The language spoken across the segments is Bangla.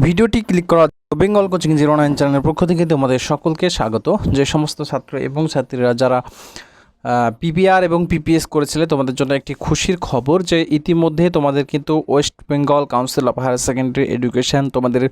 ভিডিওটি ক্লিক করা বেঙ্গল কোচিং জিরো নাইন চ্যানেলের পক্ষ থেকে তোমাদের সকলকে স্বাগত। যে সমস্ত ছাত্র এবং ছাত্রীরা যারা পিপিআর এবং পিপিএস করেছিলে, তোমাদের জন্য একটি খুশির খবর যে ইতিমধ্যে তোমাদের কিন্তু West Bengal council of higher secondary education তোমাদের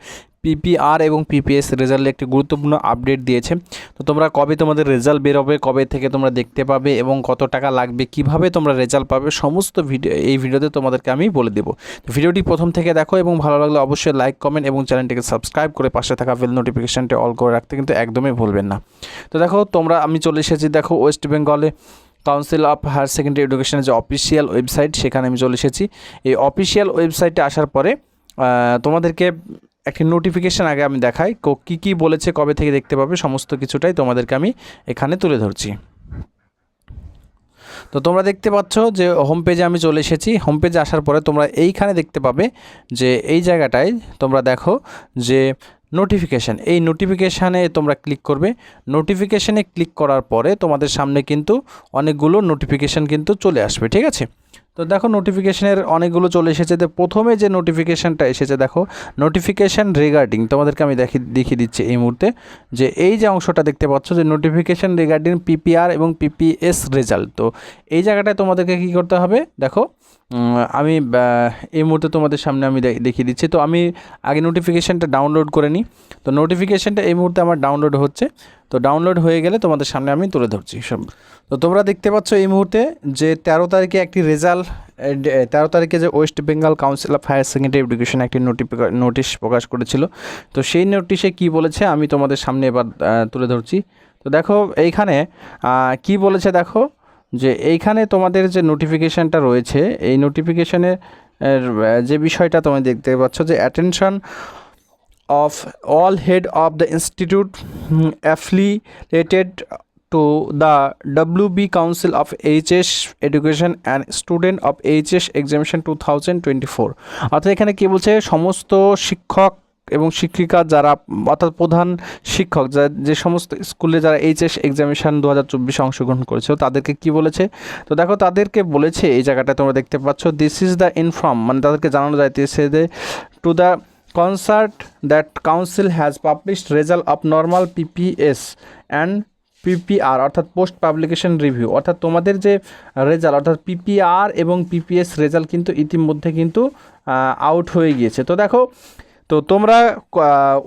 পিপিআর এবং পিপিএস রেজাল্টে একটি গুরুত্বপূর্ণ আপডেট দিয়েছে। তো তোমরা কবে তোমাদের রেজাল্ট বেরোবে কবে থেকে তোমরা দেখতে পাবে এবং কত টাকা লাগবে, কীভাবে তোমরা রেজাল্ট পাবে, সমস্ত ভিডিও এই ভিডিওতে তোমাদেরকে আমি বলে দেবো। তো ভিডিওটি প্রথম থেকে দেখো এবং ভালো লাগলে অবশ্যই লাইক কমেন্ট এবং চ্যানেলটিকে সাবস্ক্রাইব করে পাশে থাকা বেল নোটিফিকেশানটি অল করে রাখতে কিন্তু একদমই ভুলবেন না। তো দেখো, তোমরা, আমি চলে এসেছি দেখো ওয়েস্ট বেঙ্গলে কাউন্সিল অফ হায়ার সেকেন্ডারি এডুকেশনের যে অফিসিয়াল ওয়েবসাইট সেখানে আমি চলে এসেছি। এই অফিসিয়াল ওয়েবসাইটে আসার পরে তোমাদেরকে একটি নোটিফিকেশান আগে আমি দেখাই। কো- কী বলেছে, কবে থেকে দেখতে পাবে, সমস্ত কিছুটাই তোমাদেরকে আমি এখানে তুলে ধরছি। তো তোমরা দেখতে পাচ্ছ যে হোম পেজে আমি চলে এসেছি। হোম পেজে আসার পরে তোমরা এইখানে দেখতে পাবে যে এই জায়গাটায় তোমরা দেখো যে নোটিফিকেশান এই নোটিফিকেশানে তোমরা ক্লিক করবে। নোটিফিকেশানে ক্লিক করার পরে তোমাদের সামনে কিন্তু অনেকগুলো নোটিফিকেশান কিন্তু চলে আসবে, ঠিক আছে? তো দেখো নোটিফিকেশনের অনেকগুলো চলে এসেছে। যে প্রথমে যে নোটিফিকেশানটা এসেছে, দেখো নোটিফিকেশান রিগার্ডিং তোমাদেরকে আমি দেখি, দেখিয়ে দিচ্ছি এই মুহূর্তে, যে এই যে অংশটা দেখতে পাচ্ছ, যে নোটিফিকেশান রিগার্ডিং পিপিআর এবং পিপিএস রেজাল্ট তো এই জায়গাটায় তোমাদেরকে কী করতে হবে, দেখো আমি এই মুহূর্তে তোমাদের সামনে আমি দেখিয়ে দিচ্ছি। তো আমি আগে নোটিফিকেশানটা ডাউনলোড করে নিই। তো নোটিফিকেশানটা এই মুহূর্তে আমার ডাউনলোড হচ্ছে। তো ডাউনলোড হয়ে গেলে তোমাদের সামনে আমি তুলে ধরছি। সব তো তোমরা দেখতে পাচ্ছ এই মুহূর্তে যে তেরো তারিখে একটি রেজাল্ট তেরো তারিখে যে West Bengal council of higher secondary education একটি নোটিফিকা নোটিশ প্রকাশ করেছিল। তো সেই নোটিশে কি বলেছে আমি তোমাদের সামনে এবার তুলে ধরছি। তো দেখো এইখানে কি বলেছে দেখো? যে এইখানে তোমাদের যে নোটিফিকেশানটা রয়েছে, এই নোটিফিকেশানের যে বিষয়টা তোমায় দেখতে পাচ্ছ যে attention of all head of the institute affiliated to the W B council of H S education and student of H S examination two thousand twenty four অর্থাৎ এখানে কী বলছে, সমস্ত শিক্ষক এবং শিক্ষিকা যারা, অর্থাৎ প্রধান শিক্ষক, যা, যে সমস্ত স্কুলে যারা এইচএস এক্সামিনেশন দু হাজার চব্বিশে অংশগ্রহণ করেছে তাদেরকে কি বলেছে? তো দেখো, তাদেরকে বলেছে, এই জায়গাটা তোমরা দেখতে পাচ্ছ দিস ইজ দ্য ইনফর্ম মানে তাদেরকে জানানো যাইতেছে যে to the concerned that council has published result of normal PPS and PPR অর্থাৎ পোস্ট পাবলিকেশন রিভিউ অর্থাৎ তোমাদের যে রেজাল্ট অর্থাৎ পিপিআর এবং পিপিএস রেজাল্ট কিন্তু ইতিমধ্যে কিন্তু আউট হয়ে গিয়েছে। তো দেখো তো তোমরা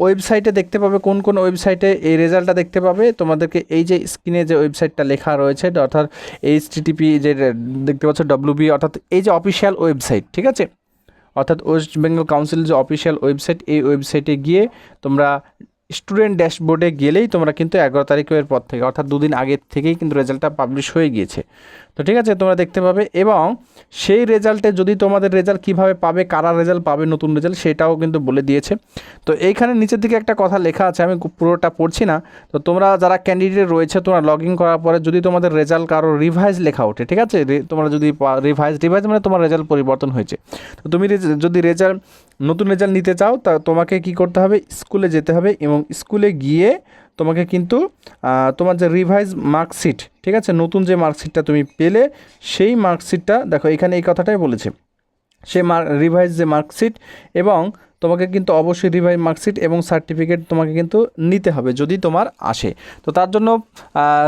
ওয়েবসাইটে দেখতে পাবে কোন কোন ওয়েবসাইটে এই রেজাল্টটা দেখতে পাবে। তোমাদেরকে এই যে স্ক্রিনে যে ওয়েবসাইটটা লেখা রয়েছে, অর্থাৎ এইচ টিটিপি যে দেখতে পাচ্ছ ডব্লিউবি অর্থাৎ এই যে অফিসিয়াল ওয়েবসাইট ঠিক আছে? অর্থাৎ ওয়েস্ট বেঙ্গল কাউন্সিল যে অফিসিয়াল ওয়েবসাইট এই ওয়েবসাইটে গিয়ে তোমরা স্টুডেন্ট ড্যাশবোর্ডে গেলেই তোমরা কিন্তু এগারো তারিখের পর থেকে, অর্থাৎ দুদিন আগের থেকেই কিন্তু রেজাল্টটা পাবলিশ হয়ে গিয়েছে। তো ঠিক আছে, তোমরা দেখতে পাবে। এবং সেই রেজাল্টে যদি তোমাদের রেজাল্ট কীভাবে পাবে, কারা রেজাল্ট পাবে, নতুন রেজাল্ট সেটাও কিন্তু বলে দিয়েছে। তো এইখানে নিচের দিকে একটা কথা লেখা আছে, আমি পুরোটা পড়ছি না। তো তোমরা যারা ক্যান্ডিডেট রয়েছে, তোমরা লগ ইন করার পরে যদি তোমাদের রেজাল্ট কারও রিভাইজ লেখা ওঠে, ঠিক আছে? তোমরা যদি রিভাইজ রিভাইজ মানে তোমার রেজাল্ট পরিবর্তন হয়েছে। তো তুমি যদি রেজাল্ট নতুন রেজাল্ট নিতে চাও, তা তোমাকে কি করতে হবে? স্কুলে যেতে হবে এবং স্কুলে গিয়ে তোমাকে কিন্তু তোমার যে রিভাইজ মার্কশিট ঠিক আছে? নতুন যে মার্কশিটটা তুমি পেলে, সেই মার্কশিটটা দেখো এখানে এই কথাটাই বলেছে। সে মার রিভাইজ যে মার্কশিট এবং তোমাকে কিন্তু অবশ্যই রিভাইভ মার্কশিট এবং সার্টিফিকেট তোমাকে কিন্তু নিতে হবে যদি তোমার আসে। তো তার জন্য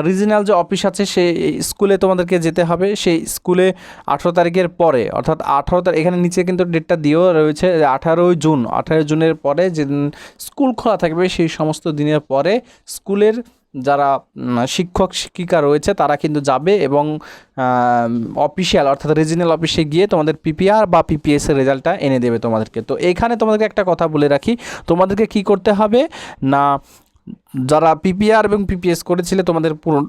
রিজিনাল যে অফিস আছে, সেই স্কুলে তোমাদেরকে যেতে হবে। সেই স্কুলে আঠেরো তারিখের পরে, অর্থাৎ আঠারো তারিখ, এখানে নিচে কিন্তু ডেটটা দিয়েও রয়েছে আঠারোই জুন। আঠারোই জুনের পরে যে স্কুল খোলা থাকবে, সেই সমস্ত দিনের পরে স্কুলের যারা শিক্ষক, শিক্ষিকা রয়েছে, তারা কিন্তু যাবে এবং অফিসিয়াল অর্থাৎ রিজিনাল অফিসে গিয়ে তোমাদের পিপিআর বা পিপিএস এর রেজাল্টটা এনে দেবে তোমাদেরকে। তো এখানে তোমাদেরকে একটা কথা বলে রাখি, তোমাদেরকে কি করতে হবে? না, যারা পিপিআর এবং পিপিএস করেছিলে, তোমাদের পুরো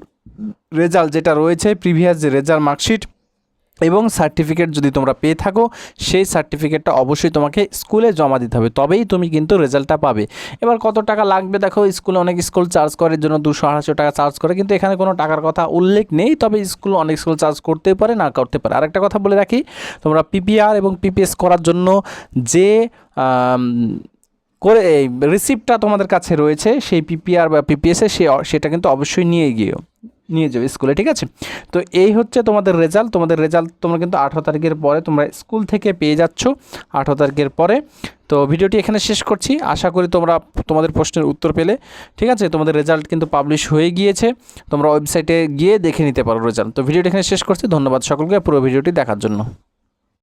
রেজাল্ট যেটা রয়েছে প্রিভিয়াস যে রেজাল্ট মার্কশিট এবং সার্টিফিকেট যদি তোমরা পেয়ে থাকো, সেই সার্টিফিকেটটা অবশ্যই তোমাকে স্কুলে জমা দিতে হবে। তবেই তুমি কিন্তু রেজাল্টটা পাবে। এবার কত টাকা লাগবে? দেখো, স্কুলে অনেক স্কুল চার্জ করার জন্য দুশো আড়াইশো টাকা চার্জ করে, কিন্তু এখানে কোনো টাকার কথা উল্লেখ নেই। তবে স্কুল অনেক স্কুল চার্জ করতে পারে, না করতে পারে। আরেকটা কথা বলে রাখি, তোমরা পিপিআর এবং পিপিএস করার জন্য যে করে রিসিপ্টটা তোমাদের কাছে রয়েছে, সেই পিপিআর বা পিপিএসে সে সেটা কিন্তু অবশ্যই নিয়ে গিয়েও নিয়ে যাবে স্কুলে, ঠিক আছে? তো এই হচ্ছে তোমাদের রেজাল্ট তোমাদের রেজাল্ট তোমরা কিন্তু আঠারো তারিখের পরে তোমরা স্কুল থেকে পেয়ে যাচ্ছ আঠারো তারিখের পরে। তো ভিডিওটি এখানে শেষ করছি। আশা করি তোমরা তোমাদের প্রশ্নের উত্তর পেলে, ঠিক আছে? তোমাদের রেজাল্ট কিন্তু পাবলিশ হয়ে গিয়েছে। তোমরা ওয়েবসাইটে গিয়ে দেখে নিতে পারো রেজাল্ট তো ভিডিওটি এখানে শেষ করছি। ধন্যবাদ সকলকে। পুরো ভিডিওটি দেখার জন্য।